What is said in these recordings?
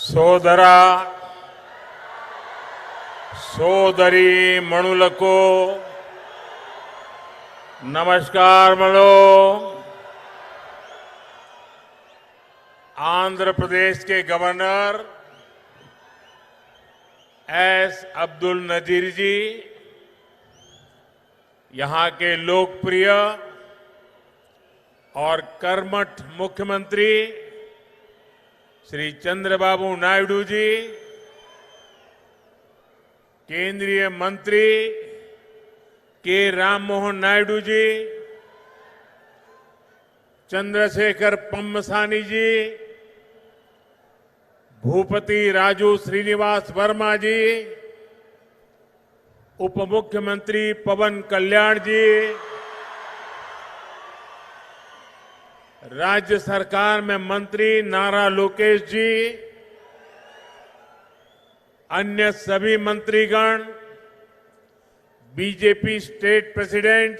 सोदरा मणुल को नमस्कार मणो आंध्र प्रदेश के गवर्नर एस अब्दुल नजीर जी यहां के लोकप्रिय और कर्मठ मुख्यमंत्री श्री चंद्रबाबू नायडू जी केंद्रीय मंत्री के राम मोहन नायडू जी चंद्रशेखर पम्मसानी जी भूपति राजू श्रीनिवास वर्मा जी उप मुख्यमंत्री पवन कल्याण जी राज्य सरकार में मंत्री नारा लोकेश जी अन्य सभी मंत्रीगण BJP state president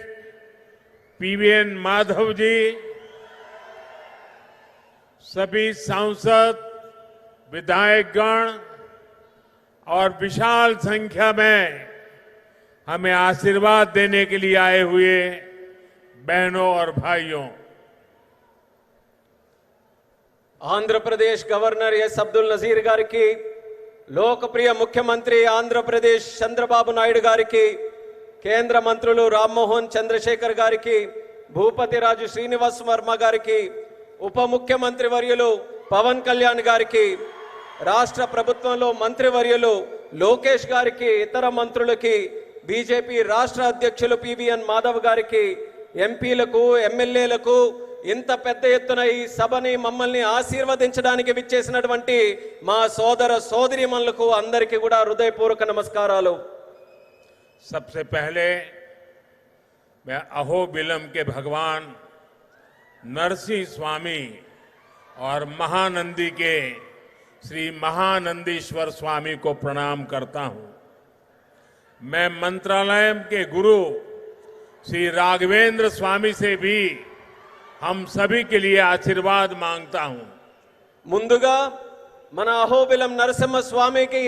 PVN Madhav ji सभी सांसद विधायकगण और विशाल संख्या में हमें आशीर्वाद देने के लिए आए हुए बहनों और भाइयों ఆంధ్రప్రదేశ్ గవర్నర్ ఎస్ అబ్దుల్ నజీర్ గారికి లోకప్రియ ముఖ్యమంత్రి ఆంధ్రప్రదేశ్ చంద్రబాబు నాయుడు గారికి కేంద్ర మంత్రులు రామ్మోహన్ చంద్రశేఖర్ గారికి భూపతి రాజు శ్రీనివాస్ వర్మ గారికి ఉప ముఖ్యమంత్రి వర్యులు పవన్ కళ్యాణ్ గారికి రాష్ట్ర ప్రభుత్వంలో మంత్రి వర్యులు లోకేష్ గారికి ఇతర మంత్రులకి బీజేపీ రాష్ట్ర అధ్యక్షులు పివిఎన్ మాధవ్ గారికి ఎంపీలకు ఎమ్మెల్యేలకు एन सभनी मम्मी आशीर्वद्चा की विचे मा सोदर सोदरी मन को अंदर की हृदयपूर्वक नमस्कार सबसे पहले मैं अहोबिलम के भगवान नरसिंह स्वामी और महानंदी के श्री महानंदीश्वर स्वामी को प्रणाम करता हूं मैं मंत्रालय के गुरु श्री राघवेंद्र स्वामी से भी हम सभी के लिए आशीर्वाद मांगता हूं मुझे मन अहोबिलम नरसिंह स्वामी की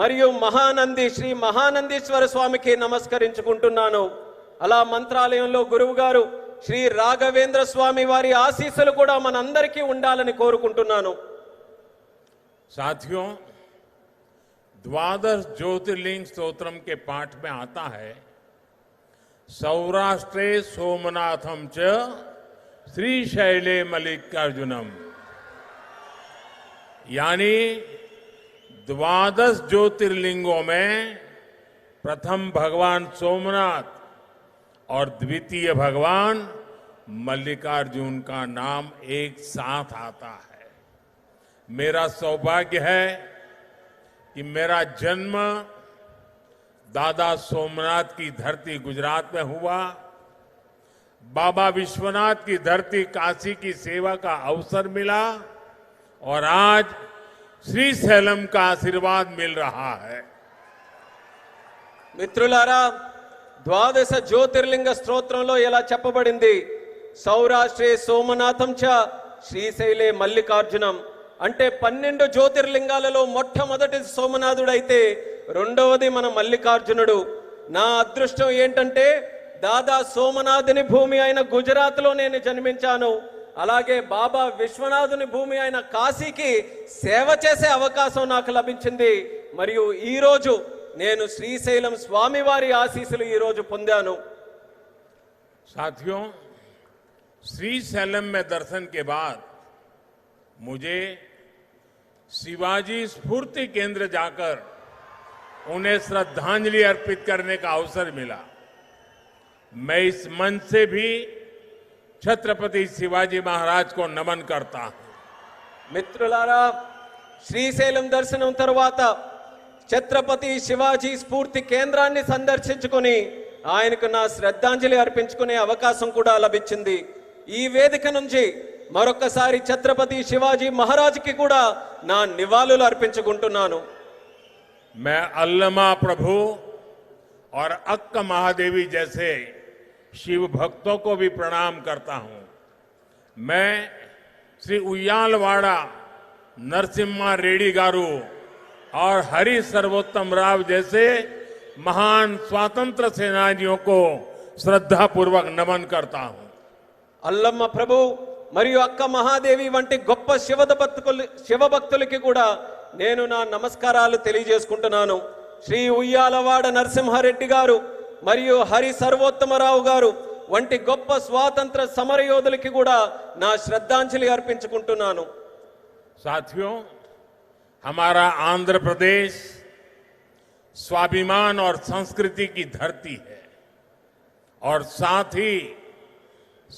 मरी महानंदी श्री महानंदीश्वर स्वामी की नमस्क अला मंत्रालय में गुरुगार श्री राघवेंद्र स्वामी वारी आशीस मन अंदर की द्वादश ज्योतिर्लिंग स्त्रोत्र के पाठ में आता है सौराष्ट्रे सोमनाथम च श्री शैले मल्लिकार्जुनम यानी द्वादश ज्योतिर्लिंगों में प्रथम भगवान सोमनाथ और द्वितीय भगवान मल्लिकार्जुन का नाम एक साथ आता है मेरा सौभाग्य है कि मेरा जन्म दादा सोमनाथ की धरती गुजरात में हुआ बाबा विश्वनाथ की धरती काशी की सेवा का अवसर मिला और आज श्री सैलम का आशीर्वाद मिल रहा है మిత్రులారా ద్వాదశ జ్యోతిర్లింగ స్తోత్రంలో ఎలా చెప్పబడింది సౌరాష్ట్రే సోమనాథం చ శ్రీశైలే మల్లికార్జునం అంటే పన్నెండు జ్యోతిర్లింగాలలో మొట్టమొదటి సోమనాథుడైతే రెండవది మన మల్లికార్జునుడు నా అదృష్టం ఏంటంటే दादा सोमनाथ भूमि आई गुजरात जन्म अलागे बाबा विश्वनाथ भूमि आई काशी की सेव चेसे अवकाश लभ मरीज श्रीशैलम स्वामी वारी आशीस पाथियों श्रीशैलम में दर्शन के बाद मुझे शिवाजी स्फूर्ति केंद्र जाकर उन्हें श्रद्धांजलि अर्पित करने का अवसर मिला मैं इस मन से भी छत्रपति शिवाजी महाराज को नमन करता हूं మిత్రులారా శ్రీశైలం దర్శనం తర్వాత ఛత్రపతి శివాజీ స్ఫూర్తి కేంద్రాన్ని సందర్శించుకుని ఆయనకు నా శ్రద్ధాంజలి అర్పించుకునే అవకాశం కూడా లభించింది ఈ వేదిక నుంచి మరొకసారి ఛత్రపతి శివాజీ మహారాజ్కి కూడా నా నివాళులు అర్పించుకుంటున్నాను మే अल्लमा ప్రభు और अक्क महादेवी जैसे शिव भक्तों को भी प्रणाम करता हूं मैं श्री उयालवाड़ा नरसिम्हा रेड्डी गारू और हरि सर्वोत्तम राव जैसे महान स्वातंत्र सेनानियों को శ్రద్ధాపూర్వక నమన్ కర్తా అల్లమ్మ ప్రభు మరియు అక్క మహాదేవి వంటి గొప్ప శివద భక్తులు శివభక్తులకి కూడా నేను నా నమస్కారాలు తెలియజేసుకుంటున్నాను శ్రీ ఉయ్యాలవాడ నరసింహారెడ్డి గారు మరియు హరి సర్వోత్తమరావు గారు వంటి గొప్ప స్వాతంత్ర సమరయోధులకు కూడా నా శ్రద్ధాంజలి అర్పిస్తున్నాను సాధ్యం మన ఆంధ్రప్రదేశ్ స్వాభిమాన్ ఆర్ సంస్కృతికి ధర్తి है और साथ ही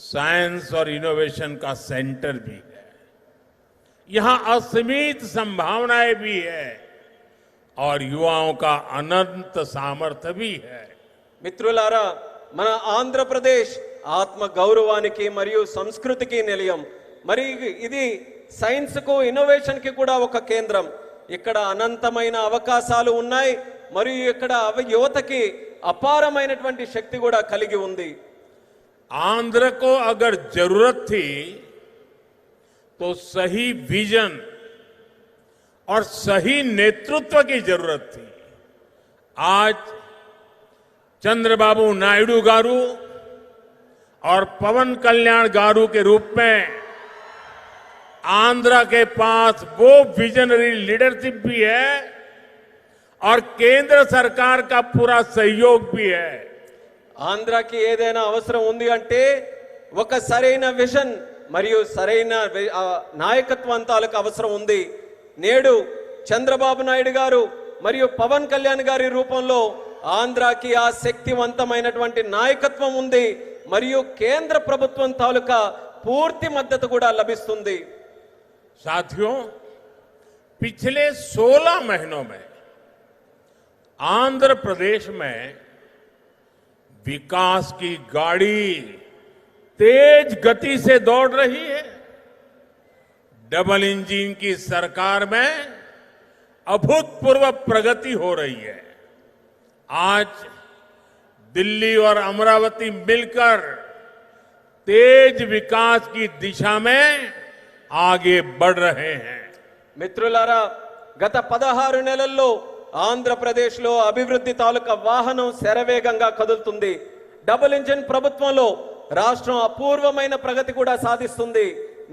साइंस और इनोवेशन का सेंटर भी है यहां असीमित संभावनाएं भी है और युवाओं का अनंत सामर्थ्य भी है మిత్రులారా మన ఆంధ్రప్రదేశ్ ఆత్మ గౌరవానికి మరియు సంస్కృతికి నిలయం మరి ఇది సైన్స్కు ఇన్నోవేషన్కి కూడా ఒక కేంద్రం ఇక్కడ అనంతమైన అవకాశాలు ఉన్నాయి మరియు ఇక్కడ యువతకి అపారమైనటువంటి శక్తి కూడా కలిగి ఉంది ఆంధ్రకు అగర్ జరూరత్ థీ तो సహీ विजन और सही नेतृत्व की చంద్రబాబు నాయుడు గారు और पवन कल्याण गारू के रूप में आंध्र విజనరీ లీడర్షిప్ वो विजनरी కేంద్ర సర్కార్ का సహయోగ सहयोग भी ఏదైనా అవసరం ఉంది అంటే ఒక సరైన విజన్ మరియు సరైన నాయకత్వం తాలకు అవసరం ఉంది నేడు చంద్రబాబు నాయుడు గారు మరియు పవన్ కళ్యాణ్ గారి రూపంలో आंध्र की आ शक्तिवंत नायकत्व उ मरी के प्रभुत् तालूका पूर्ति मदत लभ साथियों पिछले सोलह महीनों में आंध्र प्रदेश में विकास की गाड़ी तेज गति से दौड़ रही है डबल इंजिन की सरकार में अभूतपूर्व प्रगति हो रही है आज दिल्ली और अमरावती मिलकर तेज विकास की दिशा में आगे बढ़ रहे हैं మిత్రులారా గత పదహారు నెలల్లో ఆంధ్రప్రదేశ్లో అభివృద్ధి తాలూకా వాహనం శరవేగంగా కదులుతుంది డబుల్ ఇంజిన్ ప్రభుత్వంలో రాష్ట్రం అపూర్వమైన ప్రగతి కూడా సాధిస్తుంది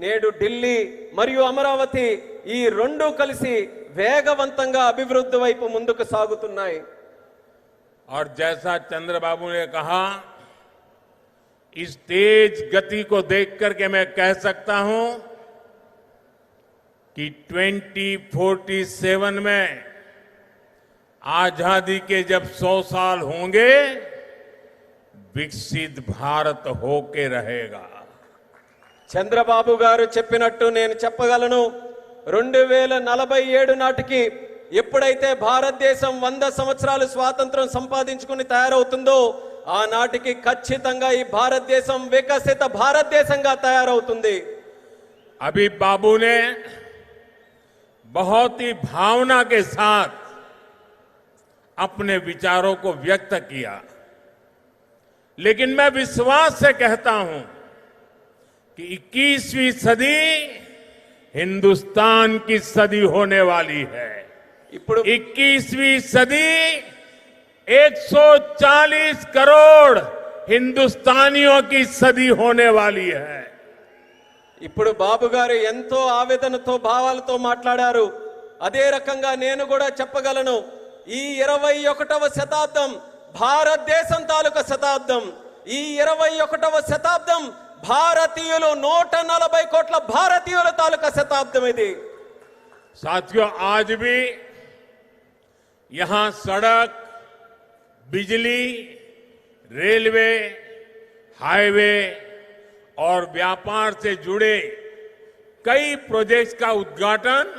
నేడు ఢిల్లీ మరియు అమరావతి ఈ రెండూ కలిసి వేగవంతంగా అభివృద్ధి వైపు ముందుకు సాగుతున్నాయి और जैसा चंद्रबाबू ने कहा इस तेज गति को देख करके मैं कह सकता हूं कि 2047 में आजादी के जब 100 साल होंगे विकसित भारत होके रहेगा चंद्रबाबू గారు చెప్పినట్టు నేను చెప్పగలను రెండు వేల నలభై ఏడు एपड़े भारत देश वसर स्वातंत्र तैयार हो आनाट की खचित भारत देश विकसित भारत देश तैयार अभी बाबू ने बहुत ही भावना के साथ अपने विचारों को व्यक्त किया लेकिन मैं विश्वास से कहता हूं कि 21वीं सदी हिंदुस्तान की सदी होने वाली है ఇప్పుడు సది ఏక్ సో చాలీస్ కరోడ్ కి సది హోనే వాలి ఇప్పుడు బాబు గారు ఎంతో ఆవేదనతో భావాలతో మాట్లాడారు అదే రకంగా నేను కూడా చెప్పగలను ఈ ఇరవై ఒకటవ శతాబ్దం భారతదేశం తాలూకా శతాబ్దం ఈ ఇరవై ఒకటవ శతాబ్దం భారతీయులు నూట నలభై కోట్ల భారతీయుల తాలూకా శతాబ్దం ఇది సాధ్యం ఆజ్ यहां सड़क बिजली रेलवे हाईवे और व्यापार से जुड़े कई प्रोजेक्ट्स का उद्घाटन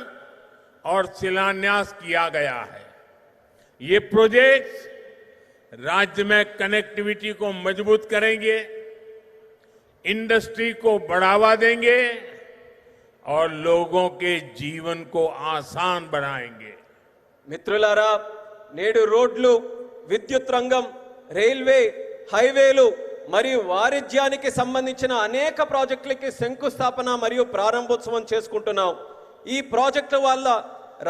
और शिलान्यास किया गया है ये प्रोजेक्ट्स राज्य में कनेक्टिविटी को मजबूत करेंगे इंडस्ट्री को बढ़ावा देंगे और लोगों के जीवन को आसान बनाएंगे మిత్రులారా నేడు రోడ్లు విద్యుత్ రంగం రైల్వే హైవేలు మరియు వాణిజ్యానికి సంబంధించిన అనేక ప్రాజెక్టులకి శంకుస్థాపన మరియు ప్రారంభోత్సవం చేసుకుంటున్నాం ఈ ప్రాజెక్టుల వల్ల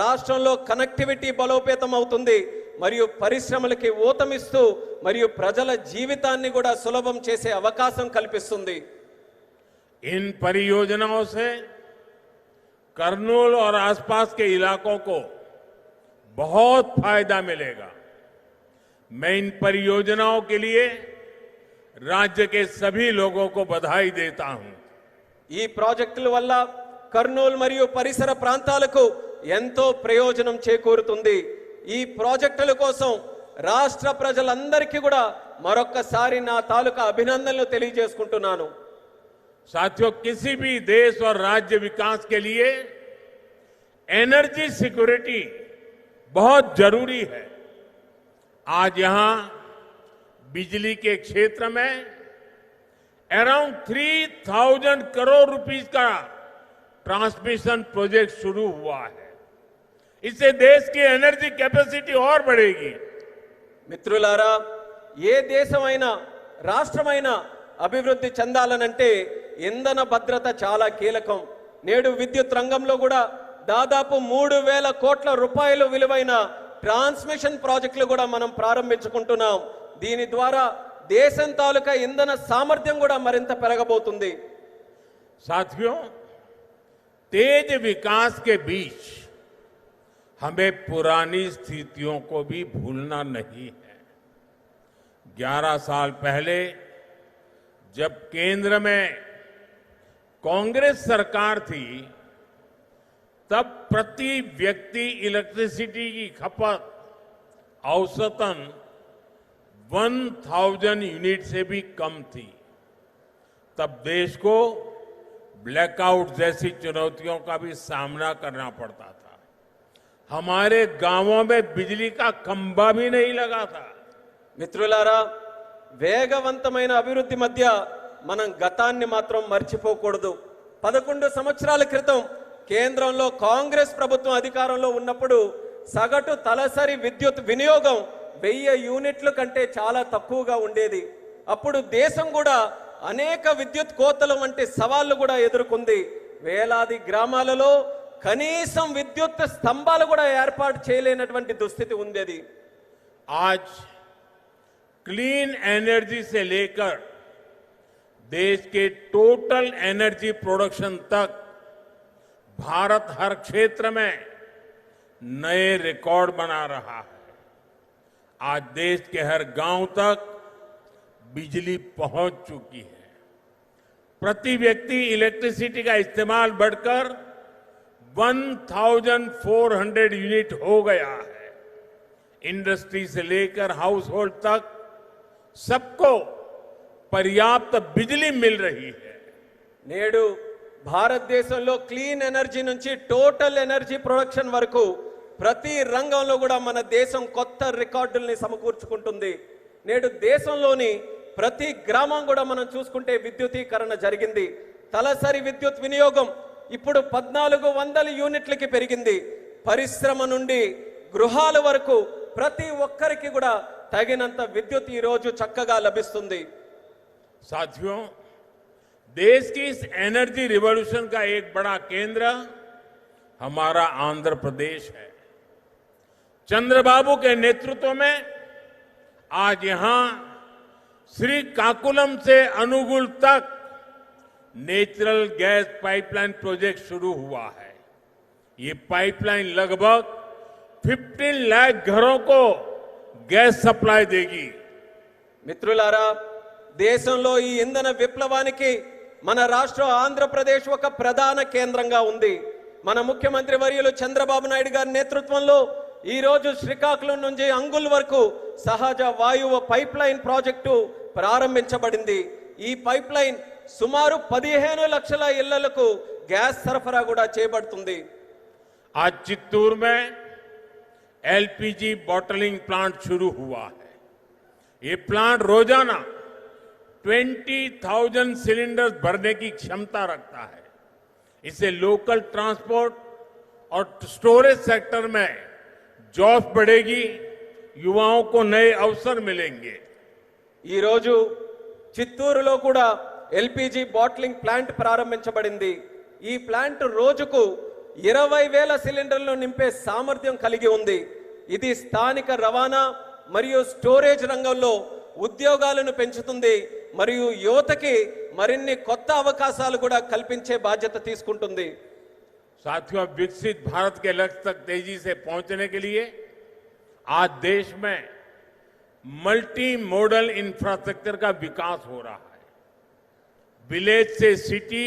రాష్ట్రంలో కనెక్టివిటీ బలోపేతం అవుతుంది మరియు పరిశ్రమలకి ఊతమిస్తూ మరియు ప్రజల జీవితాన్ని కూడా సులభం చేసే అవకాశం కల్పిస్తుంది इन పరియోజన से कर्नूल और आसपास बहुत फायदा मिलेगा मैं इन परियोजनाओं के लिए राज्य के सभी लोगों को बधाई देता हूं ఈ ప్రాజెక్టుల వల్ల కర్నూలు మరియు పరిసర ప్రాంతాలకు ఎంతో ప్రయోజనం చేకూరుతుంది ఈ ప్రాజెక్టుల కోసం రాష్ట్ర ప్రజలందరికీ కూడా మరొక్కసారి నా తాలూకా అభినందనలు తెలియజేసుకుంటున్నాను साथियों किसी भी రాజ్య వికాస్ కే ఎనర్జీ సెక్యూరిటీ बहुत जरूरी है आज यहां बिजली के क्षेत्र में around three thousand crore rupees का ट्रांसमिशन प्रोजेक्ट शुरू हुआ है इससे देश की एनर्जी कैपेसिटी और बढ़ेगी మిత్రులారా ఏ దేశమైనా రాష్ట్రమైనా अभिवृद्धि चंदे इंधन भद्रता चाला కీలకం ने विद्युत रंग में దాదాపు మూడు వేల కోట్ల రూపాయలు విలువైన ట్రాన్స్మిషన్ ప్రాజెక్టులు కూడా మనం ప్రారంభించుకుంటున్నాం దీని ద్వారా దేశం తాలూకా ఇంధన సామర్థ్యం కూడా మరింత పెరగబోతుంది సాధ్యం తేజ వికాస్ కే బీచ్ हमें पुरानी స్థితియో को भी గ్యారా సార్ పహలే జ కేంద్ర మే కాంగ్రెస్ केंद्र तब प्रति व्यक्ति इलेक्ट्रिसिटी की खपत औसतन 1000 यूनिट से भी कम थी तब देश को ब्लैकआउट जैसी चुनौतियों का भी सामना करना पड़ता था हमारे गांवों में बिजली का खंबा भी नहीं लगा था మిత్రులారా वेगवंत अभिवृद्धि मध्य मन गता మాత్రం మర్చిపోకూడదు పదకొండు సంవత్సరాల कृतम కేంద్రంలో కాంగ్రెస్ ప్రభుత్వం అధికారంలో ఉన్నప్పుడు సగటు తలసరి విద్యుత్ వినియోగం వెయ్యి యూనిట్ల కంటే చాలా తక్కువగా ఉండేది అప్పుడు దేశం కూడా అనేక విద్యుత్ కోతలు వంటి సవాళ్లు కూడా ఎదుర్కొంది వేలాది గ్రామాలలో కనీసం విద్యుత్ స్తంభాలు కూడా ఏర్పాటు చేయలేనటువంటి దుస్థితి ఉండేది ఆజ్ క్లీన్ ఎనర్జీ సే లేకర్ దేశ్ కే టోటల్ ఎనర్జీ ప్రొడక్షన్ తక్ भारत हर क्षेत्र में नए रिकॉर्ड बना रहा है आज देश के हर गांव तक बिजली पहुंच चुकी है प्रति व्यक्ति इलेक्ट्रिसिटी का इस्तेमाल बढ़कर 1400 यूनिट हो गया है इंडस्ट्री से लेकर हाउस होल्ड तक सबको पर्याप्त बिजली मिल रही है नेडू భారతదేశంలో క్లీన్ ఎనర్జీ నుంచి టోటల్ ఎనర్జీ ప్రొడక్షన్ వరకు ప్రతి రంగంలో కూడా మన దేశం కొత్త రికార్డుల్ని సమకూర్చుకుంటుంది నేడు దేశంలోని ప్రతి గ్రామం కూడా మనం చూసుకుంటే విద్యుతీకరణ జరిగింది తలసరి విద్యుత్ వినియోగం ఇప్పుడు పద్నాలుగు వందల యూనిట్లకి పెరిగింది పరిశ్రమ నుండి గృహాల వరకు ప్రతి ఒక్కరికి కూడా తగినంత విద్యుత్ ఈరోజు చక్కగా లభిస్తుంది సాధ్యం देश की इस एनर्जी रिवॉल्यूशन का एक बड़ा केंद्र हमारा आंध्र प्रदेश है चंद्रबाबू के नेतृत्व में आज यहां श्री काकुलम से अनुगुल तक नेचुरल गैस पाइपलाइन प्रोजेक्ट शुरू हुआ है ये पाइपलाइन लगभग 15 लाख घरों को सप्लाई देगी దేగి మిత్రులారా దేశంలో ఈ ఇంధన की మన రాష్ట్రం ఆంధ్రప్రదేశ్ ఒక ప్రధాన కేంద్రంగా ఉంది మన ముఖ్యమంత్రి వర్యులు చంద్రబాబు నాయుడు గారి నేతృత్వంలో ఈరోజు శ్రీకాకుళం నుంచి అంగుల్ వరకు సహజ వాయువు పైప్ లైన్ ప్రాజెక్టు ప్రారంభించబడింది ఈ పైప్ లైన్ సుమారు పదిహేను లక్షల ఇళ్లకు గ్యాస్ సరఫరా కూడా చేయబడుతుంది ఆ చిత్తూరు మే ఎల్పిజి बॉटलिंग ప్లాంట్ शुरू हुआ ప్లాంట్ రోజానా ट्वेंटी थाउजेंड सिलेंडर्स भरने की क्षमता रखता है इससे लोकल ट्रांसपोर्ट और स्टोरेज सेक्टर में जॉब बढ़ेगी యువాం కు నై మిలేంగే ఈరోజు చిత్తూరులో కూడా ఎల్పిజి బాట్లింగ్ ప్లాంట్ ప్రారంభించబడింది ఈ ప్లాంట్ రోజుకు ఇరవై వేల సిలిండర్లను నింపే సామర్థ్యం కలిగి ఉంది ఇది స్థానిక రవాణా మరియు స్టోరేజ్ రంగంలో ఉద్యోగాలను పెంచుతుంది మరియు యోతకి మరిన్ని కొత్త అవకాశాలు కూడా కల్పించే బాధ్యత తీసుకుంటుంది సాధ్యబ్యక్షిత్ భారత్ కే లక్ష్యక తక్ తేజీ సే పౌంచనే కే liye ఆ దేశ్ మే మల్టీ మోడల్ ఇన్ఫ్రాస్ట్రక్చర్ కా వికాస్ హో రహా హై విలేజ్ సే సిటీ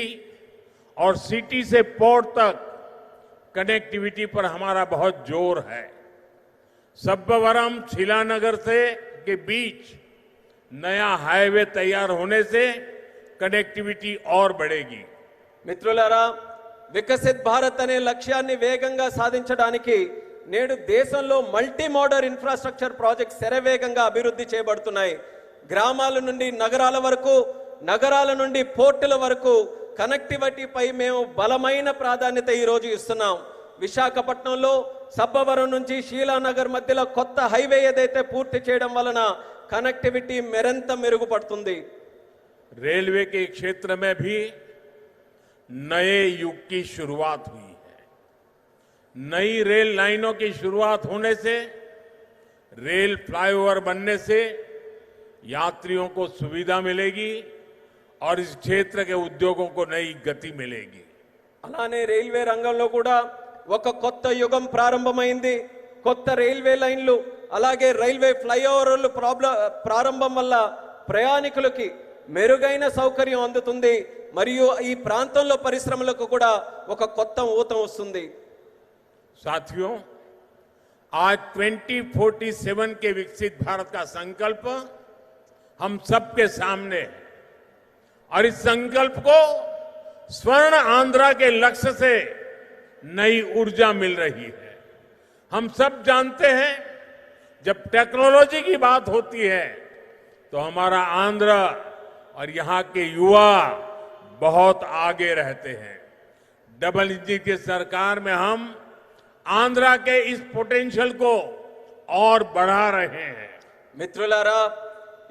ఔర్ సిటీ సే పోర్ తక్ కనెక్టివిటీ పర్ హమారా బహత్ జోర్ హై సబ్బవరం శిలా నగర్ సే కే beech నయా హైవే తయారు కనెక్టివిటీ और बढ़ेगी మిత్రులారా వికసిత్ భారత్ అనే లక్ష్యాన్ని వేగంగా సాధించడానికి నేడు దేశంలో మల్టీ మోడర్ ఇన్ఫ్రాస్ట్రక్చర్ ప్రాజెక్ట్ శరవేగంగా అభివృద్ధి చేయబడుతున్నాయి గ్రామాల నుండి నగరాల వరకు నగరాల నుండి పోర్టుల వరకు కనెక్టివిటీపై మేము బలమైన ప్రాధాన్యత ఈరోజు ఇస్తున్నాం విశాఖపట్నంలో సబ్బవరం నుంచి షీలానగర్ మధ్యలో కొత్త హైవే ఏదైతే పూర్తి చేయడం వలన कनेक्टिविटी मेरंत पड़ती रेलवे के क्षेत्र में भी नए युग की शुरुआत हुई है नई रेल लाइनों की शुरुआत होने से रेल फ्लाईओवर बनने से यात्रियों को सुविधा मिलेगी और इस क्षेत्र के उद्योगों को नई गति मिलेगी अला रेलवे रंग में युगम కొత్త యుగం ప్రారంభమైంది అలాగే రైల్వే ఫ్లైఓవర్లు ప్రాబ్లం ప్రారంభం వల్ల ప్రయాణికులకి మెరుగైన సౌకర్యం అందుతుంది మరియు ఈ ప్రాంతంలో పరిశ్రమలకు కూడా ఒక కొత్త ఊతం వస్తుంది సాధ్యం ఆ ట్వంటీ ఫోర్టీ సెవెన్ కే వికసిత్ భారత్ కా సంకల్ప सामने है और इस संकल्प को स्वर्ण आंध्रा के लक्ष्य से नई ऊर्जा मिल रही है हम सब जब टेक्नोलॉजी की बात होती है तो हमारा आंध्र और यहां के युवा बहुत आगे रहते हैं डबल इंजिन की सरकार में हम आंध्र के इस पोटेंशियल को और बढ़ा रहे हैं मित्रुरा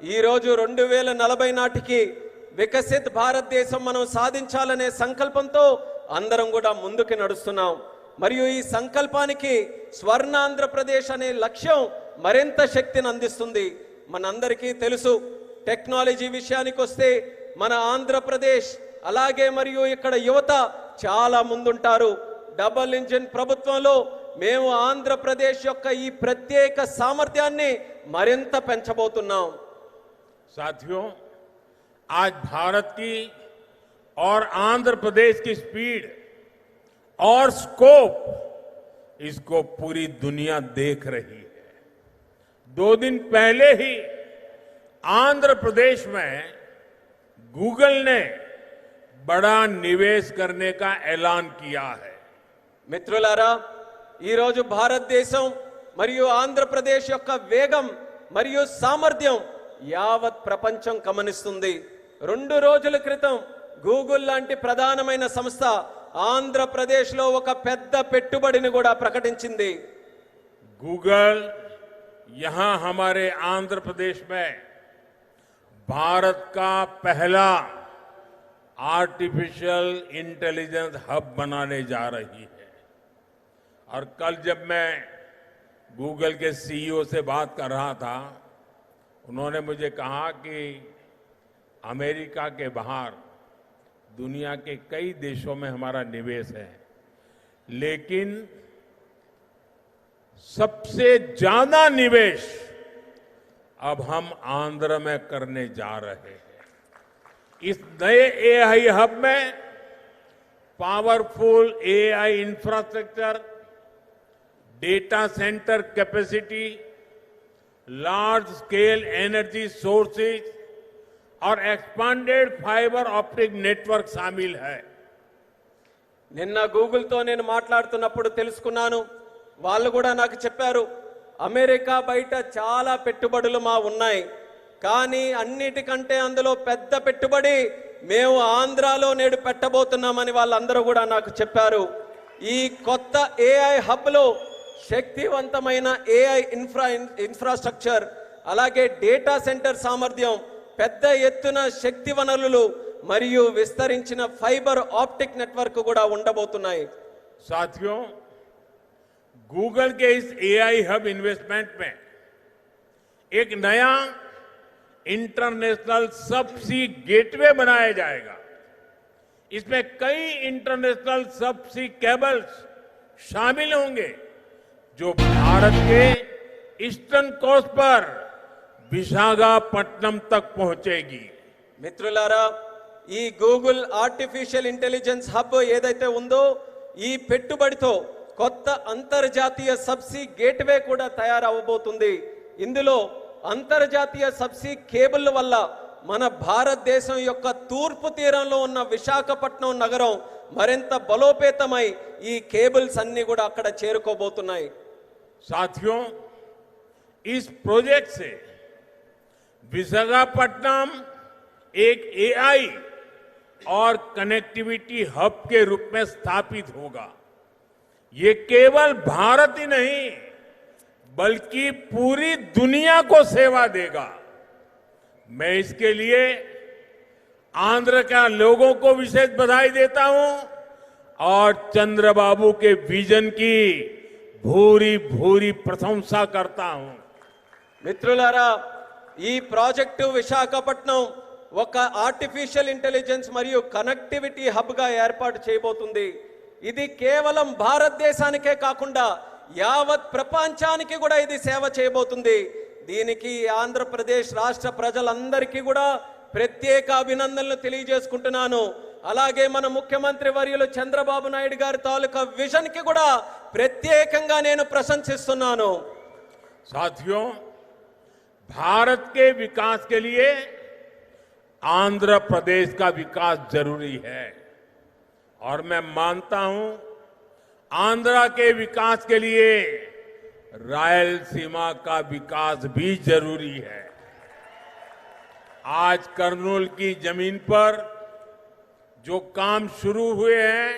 रेल नलब ना की विकसित भारत देश मन साधने संकल्प तो अंदर मुझे ना मरी संकल्पा की स्वर्ण आंध्र प्रदेश अने लक्ष्य మరింత శక్తిని అందిస్తుంది మనందరికీ తెలుసు టెక్నాలజీ విషయానికి వస్తే మన ఆంధ్రప్రదేశ్ అలాగే మరియు ఇక్కడ యువత చాలా ముందుంటారు డబల్ ఇంజిన్ ప్రభుత్వంలో మేము ఆంధ్రప్రదేశ్ యొక్క ఈ ప్రత్యేక సామర్థ్యాన్ని మరింత పెంచబోతున్నాం సాధ్యం ఆజ్ భారత్కి ఆర్ ఆంధ్రప్రదేశ్కి స్పీడ్ ఆర్ స్కోప్ स्पीड పూరి దునియా దేఖ पूरी दो दिन पहले ही आंध्र प्रदेश में गूगल ने బడా निवेश करने का ఎలాన్ किया है మిత్రులారా ఈరోజు భారతదేశం మరియు ఆంధ్రప్రదేశ్ యొక్క వేగం మరియు సామర్థ్యం యావత్ ప్రపంచం గమనిస్తుంది రెండు రోజుల క్రితం గూగుల్ లాంటి ప్రధానమైన సంస్థ ఆంధ్రప్రదేశ్లో ఒక పెద్ద పెట్టుబడిని కూడా ప్రకటించింది గూగుల్ यहां हमारे आंध्र प्रदेश में भारत का पहला आर्टिफिशियल इंटेलिजेंस हब बनाने जा रही है और कल जब मैं गूगल के सीईओ e से बात कर रहा था उन्होंने मुझे कहा कि अमेरिका के बाहर दुनिया के कई देशों में हमारा निवेश है लेकिन सबसे ज्यादा निवेश अब हम आंध्र में करने जा रहे हैं इस नए एआई हब में powerful AI infrastructure data centre capacity large scale energy sources और एक्सपांडेड फाइबर ऑप्टिक नेटवर्क शामिल है निना గూగుల్తో तो మాట్లాడుతున్నప్పుడు తెలుసుకున్నాను వాళ్ళు కూడా నాకు చెప్పారు అమెరికా బయట చాలా పెట్టుబడులు మా ఉన్నాయి కానీ అన్నిటికంటే అందులో పెద్ద పెట్టుబడి మేము ఆంధ్రాలో నేడు పెట్టబోతున్నామని వాళ్ళందరూ కూడా నాకు చెప్పారు ఈ కొత్త ఏఐ హబ్లో శక్తివంతమైన ఏఐ ఇన్ఫ్రా ఇన్ఫ్రాస్ట్రక్చర్ అలాగే డేటా సెంటర్ సామర్థ్యం పెద్ద ఎత్తున శక్తి వనరులు మరియు విస్తరించిన ఫైబర్ ఆప్టిక్ నెట్వర్క్ కూడా ఉండబోతున్నాయి సాధ్యం गूगल के इस एआई हब इन्वेस्टमेंट में एक नया इंटरनेशनल सबसी गेटवे बनाया जाएगा इसमें कई इंटरनेशनल सबसी केबल्स शामिल होंगे जो भारत के ईस्टर्न कोस्ट पर విశాఖపట్నం తక్ పహుంచేగి మిత్రులారా ఈ గూగుల్ ఆర్టిఫిషియల్ ఇంటెలిజెన్స్ హబ్ ఏదైతే ఉందో ఈ పెట్టుబడితో కొత్త అంతర్జాతీయ సబ్సీ గేట్వే కూడా తయారవబోతుంది ఇందులో అంతర్జాతీయ సబ్సీ కేబుల్ వల్ల మన భారతదేశం యొక్క తూర్పు తీరంలో ఉన్న విశాఖపట్నం నగరం మరింత బలోపేతమై ఈ కేబుల్స్ అన్నీ కూడా అక్కడ చేరుకోబోతున్నాయి సాధ్యం ఈ प्रोजेक्ट విశాఖపట్నం ఏక్ ఏఐ ఆర్ కనెక్టివిటీ హబ్ కే రూప్ స్థాపిత హోగా ये केवल भारत ही नहीं बल्कि पूरी दुनिया को सेवा देगा मैं इसके लिए आंध्र के लोगों को विशेष बधाई देता हूं और चंद्रबाबू के विजन की भूरी भूरी प्रशंसा करता हूं మిత్రులారా ఈ ప్రాజెక్టు విశాఖపట్నం ఒక ఆర్టిఫిషియల్ ఇంటెలిజెన్స్ మరియు కనెక్టివిటీ హబ్గా ఇది కేవలం భారతదేశానికే కాకుండా యావత్ ప్రపంచానికి కూడా ఇది సేవ చేయబోతుంది దీనికి ఆంధ్రప్రదేశ్ రాష్ట్ర ప్రజలందరికీ కూడా ప్రత్యేక అభినందనలు తెలియజేసుకుంటున్నాను అలాగే మన ముఖ్యమంత్రి వర్యులు చంద్రబాబు నాయుడు గారి తాలూకా విజన్కి కూడా ప్రత్యేకంగా నేను ప్రశంసిస్తున్నాను సాధ్యం భారత్ కే వికాస్ కే ఆంధ్రప్రదేశ్ కా వికాస్ का विकास और मैं मानता हूं आंध्रा के विकास के लिए रायल सीमा का विकास भी जरूरी है आज कर्नूल की जमीन पर जो काम शुरू हुए हैं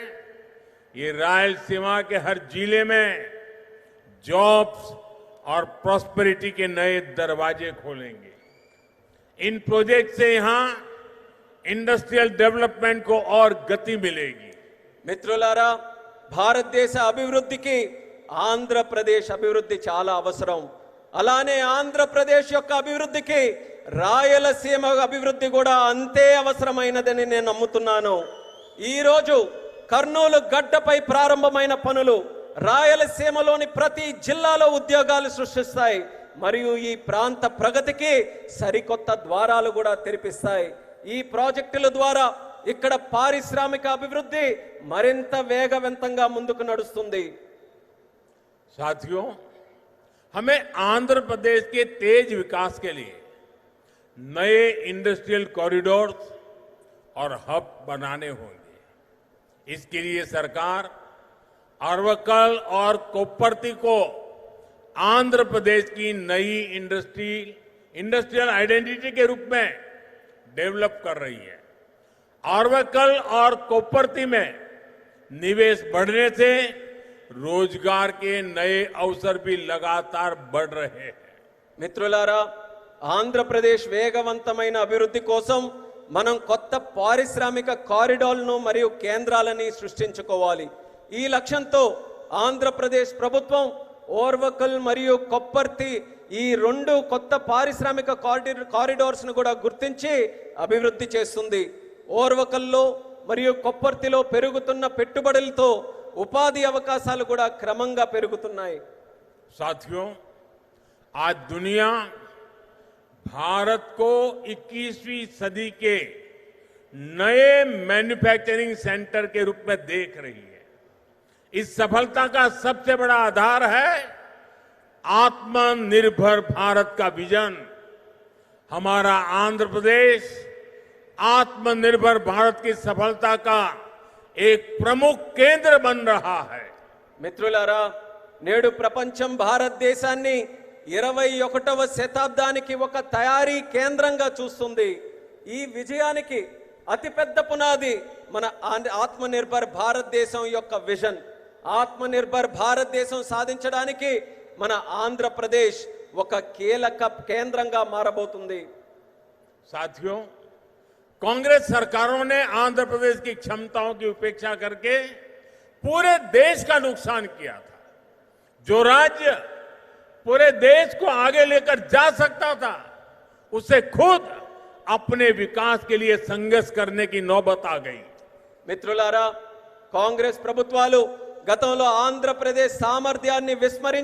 ये रायलसीमा के हर जिले में जॉब्स और प्रॉस्पेरिटी के नए दरवाजे खोलेंगे इन प्रोजेक्ट से यहां इंडस्ट्रियल डेवलपमेंट को और गति मिलेगी మిత్రులారా భారతదేశ అభివృద్ధికి ఆంధ్రప్రదేశ్ అభివృద్ధి చాలా అవసరం అలానే ఆంధ్రప్రదేశ్ యొక్క అభివృద్ధికి రాయలసీమ అభివృద్ధి కూడా అంతే అవసరమైనదని నేను నమ్ముతున్నాను ఈరోజు కర్నూలు గడ్డపై ప్రారంభమైన పనులు రాయలసీమలోని ప్రతి జిల్లాలో ఉద్యోగాలు సృష్టిస్తాయి మరియు ఈ ప్రాంత ప్రగతికి సరికొత్త ద్వారాలు కూడా తెరిపిస్తాయి ఈ ప్రాజెక్టుల ద్వారా इकड़ पारिश्रामिक अभिवृद्धि मरी वेगवंत मुझक నడుస్తుంది हमें आंध्र प्रदेश के तेज विकास के लिए नए इंडस्ट्रियल कॉरिडोर और हब बनाने होंगे इसके लिए सरकार अरवकल और कोपरती को आंध्र प्रदेश की नई इंडस्ट्री इंडस्ट्रियल आइडेंटिटी के रूप में डेवलप कर रही है आरवकल और कोपरती में निवेश बढ़ने से रोजगार के नए अवसर మిత్రులారా ఆంధ్రప్రదేశ్ వేగవంతమైన అభివృద్ధి కోసం మనం కొత్త పారిశ్రామిక కారిడార్లను మరియు కేంద్రాలని సృష్టించుకోవాలి ఈ లక్ష్యంతో ఆంధ్రప్రదేశ్ ప్రభుత్వం ఓర్వకల్ మరియు కొప్పర్తి ఈ రెండు కొత్త పారిశ్రామిక కారిడార్స్ను కూడా గుర్తించి అభివృద్ధి చేస్తుంది ఓర్వకల్లో మరియు కొప్పర్తిలో పెరుగుతున్న పెట్టుబడులతో ఉపాధి అవకాశాలు కూడా క్రమంగా పెరుగుతున్నాయి సాథియో ఆ भारत को 21वीं सदी के नए मैन्युफैक्चरिंग सेंटर के रूप में देख रही है इस सफलता का सबसे बड़ा आधार है आत्मनिर्भर भारत का विजन हमारा आंध्र प्रदेश आत्मनिर्भर भारत की सफलता का एक ప్రముఖ కేంద్ర బన్ రహా హై మిత్రులారా నేడు ప్రపంచం భారతదేశాన్ని ఇరవై ఒకటవ శతాబ్దానికి ఒక తయారీ కేంద్రంగా చూస్తుంది ఈ విజయానికి అతిపెద్ద పునాది మన ఆత్మనిర్భర్ భారతదేశం యొక్క విజన్ ఆత్మనిర్భర్ భారతదేశం సాధించడానికి మన ఆంధ్రప్రదేశ్ ఒక కీలక కేంద్రంగా మారబోతుంది సాధ్యం कांग्रेस सरकारों ने आंध्र प्रदेश की क्षमताओं की उपेक्षा करके पूरे देश का नुकसान किया था जो राज्य पूरे देश को आगे लेकर जा सकता था उसे खुद अपने विकास के लिए संघर्ष करने की नौबत आ गई మిత్రులారా कांग्रेस प्रभुत् गत आंध्र प्रदेश सामर्थ्या विस्मरी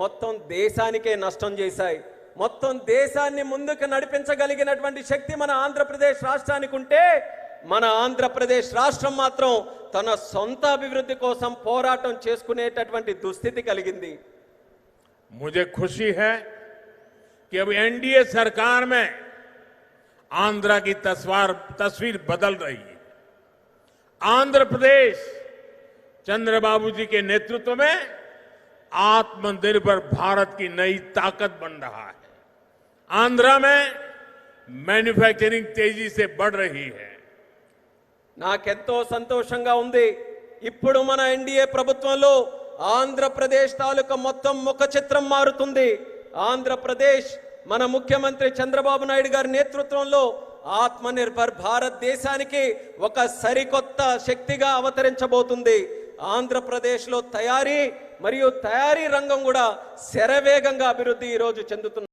मत देशा नष्टाई మొత్తం దేశాన్ని ముందుకు నడిపించగలిగినటువంటి శక్తి మన ఆంధ్రప్రదేశ్ రాష్ట్రానికుంటే మన ఆంధ్రప్రదేశ్ రాష్ట్రం మాత్రం తన సొంతవివృద్ధి కోసం పోరాటం చేసుకునేటటువంటి దుస్థితి కలిగింది. मुझे खुशी है कि अब एनडीए सरकार में आंद्रा की तस्वीर तस्वीर बदल रही है। आंध्र प्रदेश चंद्रबाबूजी के नेतृत्व में आत्म मंदिर पर भारत की नई ताकत बन रहा है। आंध्र में मैन्युफैक्चरिंग तेजी से बढ़ रही है నాకెంతో సంతోషంగా ఉంది ఇప్పుడు మన ఎన్డీఏ ప్రభుత్వంలో ఆంధ్రప్రదేశ్ తాలూకా మొత్తం ముఖ చిత్రం మారుతుంది ఆంధ్రప్రదేశ్ మన ముఖ్యమంత్రి చంద్రబాబు నాయుడు గారి నేతృత్వంలో ఆత్మ నిర్భర్ భారత్ దేశానికి ఒక సరికొత్త శక్తిగా అవతరించబోతుంది ఆంధ్రప్రదేశ్లో తయారీ మరియు తయారీ రంగం కూడా శరవేగంగా అభివృద్ధి ఈరోజు చెందుతుంది